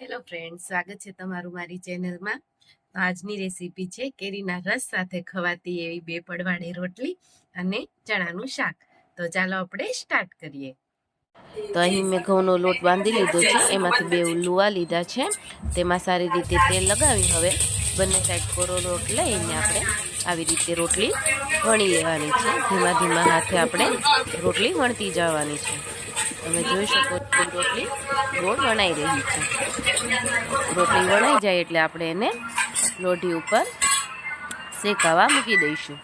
Hello friend સ્વાગત છે તમારું મારી ચેનલમાં. તો આજની રેસીપી છે કેરીના રસ સાથે ખવાતી એવી બે પડવાળી રોટલી અને ચણાનું શાક. તો ચાલો આપણે સ્ટાર્ટ કરીએ. તો અહીં મેં ઘઉંનો લોટ બાંધી લીધો છે, એમાંથી બે લુવા લીધા છે. તેમાં સારી રીતે તેલ લગાવી, હવે બંને સાઈડ કોરો લોટ લઈને આપણે આવી રીતે રોટલી વણી લેવાની છે. ધીમા ધીમા હાથે આપણે રોટલી વણતી જવાની છે. તમે જોઈ શકો છો રોટલી ગોળ વણાઈ રહી છે. રોટલી વણાઈ જાય એટલે આપણે એને લોઢી ઉપર શેકાવા મૂકી દઈશું.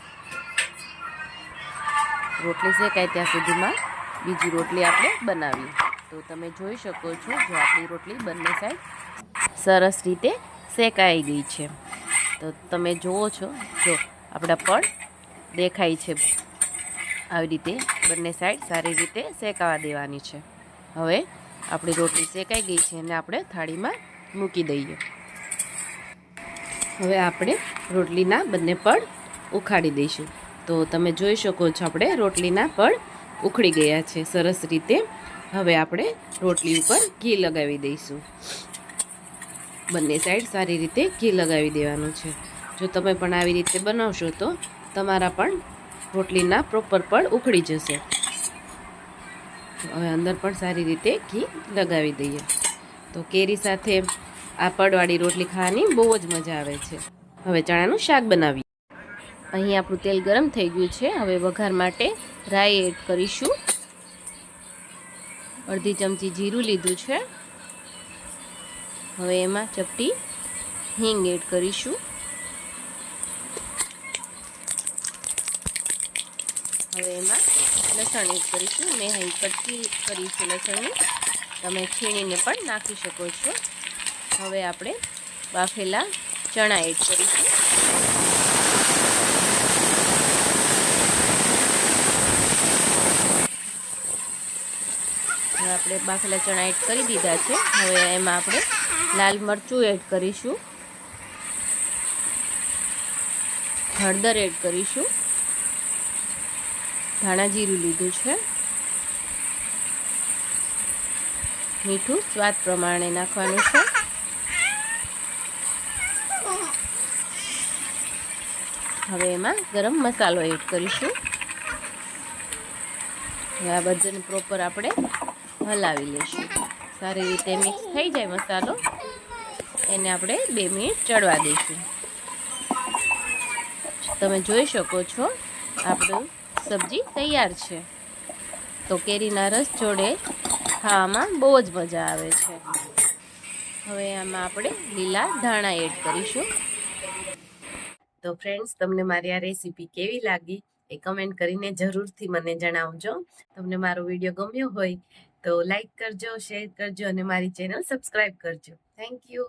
રોટલી શેકાય ત્યાં સુધીમાં બીજી રોટલી આપણે બનાવીએ તો તમે જોઈ શકો છો જો આપણી રોટલી બંને સાઈડ સરસ રીતે શેકાઈ ગઈ છે. તો તમે જુઓ છો, જો આપણા પણ દેખાય છે. આવી રીતે બંને સાઈડ સારી રીતે શેકાવા દેવાની છે. હવે આપણી રોટલી શેકાઈ ગઈ છે અને આપણે થાળીમાં મૂકી દઈએ. હવે આપણે રોટલીના બંને પડ ઉખાડી દઈશું. તો તમે જોઈ શકો છો આપણે રોટલીના પડ ઉખડી ગયા છે. સરસ રીતે હવે આપણે રોટલી ઉપર ઘી લગાવી દઈશું. બંને સાઈડ સારી રીતે ઘી લગાવી દેવાનું છે. જો તમે પણ આવી રીતે બનાવશો તો તમારા પણ રોટલીના પ્રોપર પણ ઉખડી જશે. હવે અંદર પણ સારી રીતે ઘી લગાવી દઈએ. તો કેરી સાથે આ પડવાળી રોટલી ખાવાની બહુ જ મજા આવે છે. હવે ચણાનું શાક બનાવીએ. અહીં આપણું તેલ ગરમ થઈ ગયું છે. હવે વઘાર માટે રાઈ એડ કરીશું. અડધી ચમચી જીરું લીધું છે. હવે એમાં ચપટી હિંગ એડ કરીશું. હવે એમાં લસણ એડ કરીશું. મેં અહીં કટકી કરી છે લસણની. તમે છીણીને પણ નાખી શકો છો. હવે આપણે બાફેલા ચણા એડ કરીશું. આપણે બાફેલા ચણા એડ કરી દીધા છે. હવે એમાં આપણે લાલ મરચું એડ કરીશું. હળદર એડ કરીશું. ધાણા જીરું લીધું છે. મીઠું સ્વાદ પ્રમાણે નાખવાનું છે. હવે એમાં ગરમ મસાલો એડ કરીશું. હવે આ બધાને પ્રોપર આપણે હલાવી લઈશું. સારી રીતે મિક્સ થઈ જાય મસાલો. એને આપણે બે મિનિટ ચડવા દઈશું. તમે જોઈ શકો છો આપણું સબ્જી તૈયાર છે. તો કેરીના રસ જોડે ખાવામાં બહુ જ મજા આવે છે. હવે આમાં આપણે લીલા ધાણા એડ કરીશું. તો ફ્રેન્ડ્સ તમને મારી આ રેસીપી કેવી લાગી એ કમેન્ટ કરીને જરૂરથી મને જણાવજો. તમને મારો વીડિયો ગમ્યો હોય તો લાઈક કરજો શેર કરજો અને મારી ચેનલ સબસ્ક્રાઈબ કરજો. Thank you